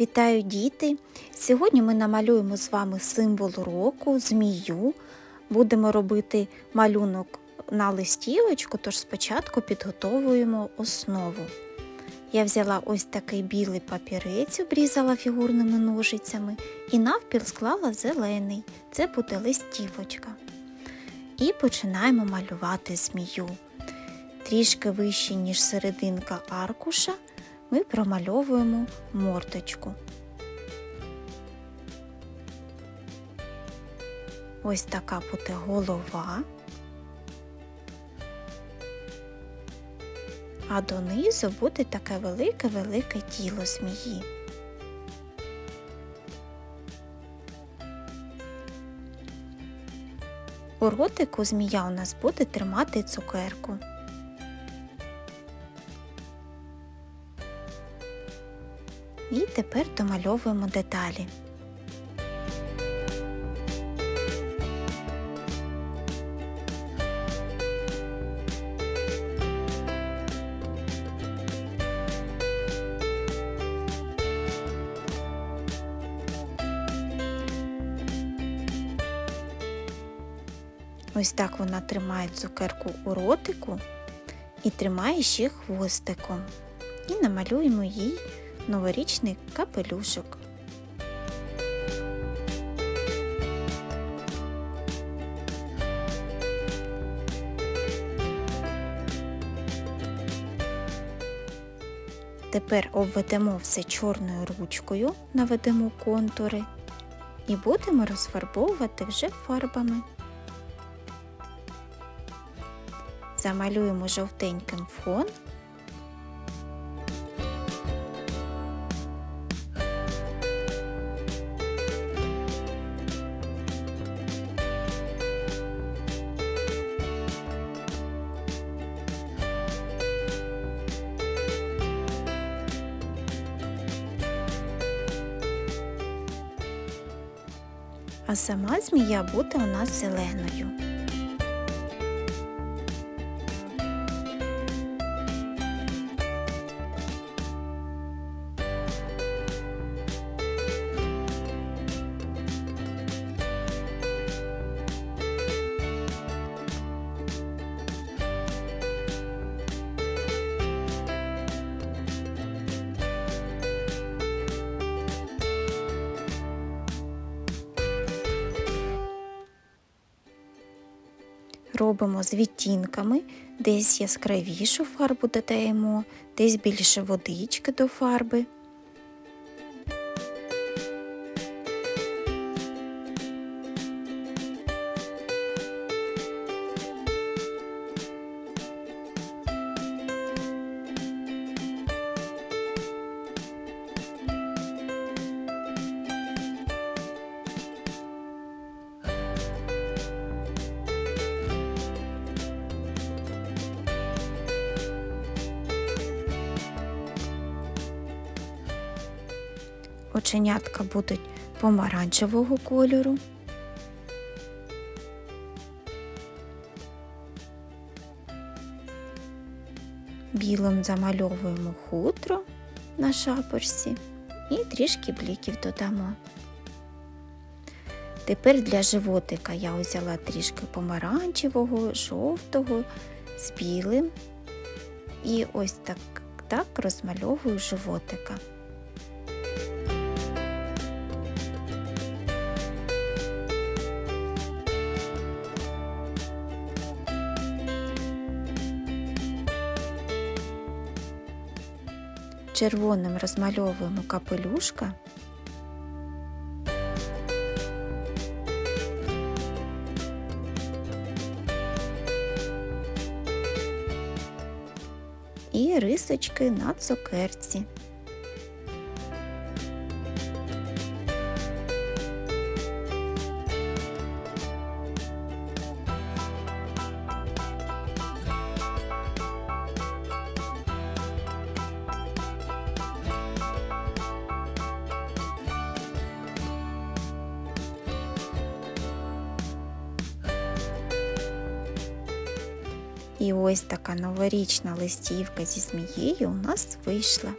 Вітаю діти! Сьогодні ми намалюємо з вами символ року, змію. Будемо робити малюнок на листівочку, тож спочатку підготовуємо основу. Я взяла ось такий білий папірець, обрізала фігурними ножицями і навпіл склала зелений. Це буде листівочка. І починаємо малювати змію. Трішки вище, ніж серединка аркуша, ми промальовуємо мордочку. Ось така буде голова. А донизу буде таке велике-велике тіло змії. У ротику змія у нас буде тримати цукерку. І тепер домальовуємо деталі. Ось так вона тримає цукерку у ротику і тримає ще хвостиком. І намалюємо їй новорічний капелюшок. Тепер обведемо все чорною ручкою, наведемо контури і будемо розфарбовувати вже фарбами. Замалюємо жовтеньким фон. А сама змія буде у нас зеленою. Робимо з відтінками, десь яскравішу фарбу додаємо, десь більше водички до фарби. Оченятка будуть помаранчевого кольору. Білим замальовуємо хутро на шапочці і трішки бліків додамо. Тепер для животика я взяла трішки помаранчевого, жовтого з білим і ось так, так розмальовую животика. Червоним розмальовуємо капелюшка. І рисочки на цукерці. І ось така новорічна листівка зі змією у нас вийшла.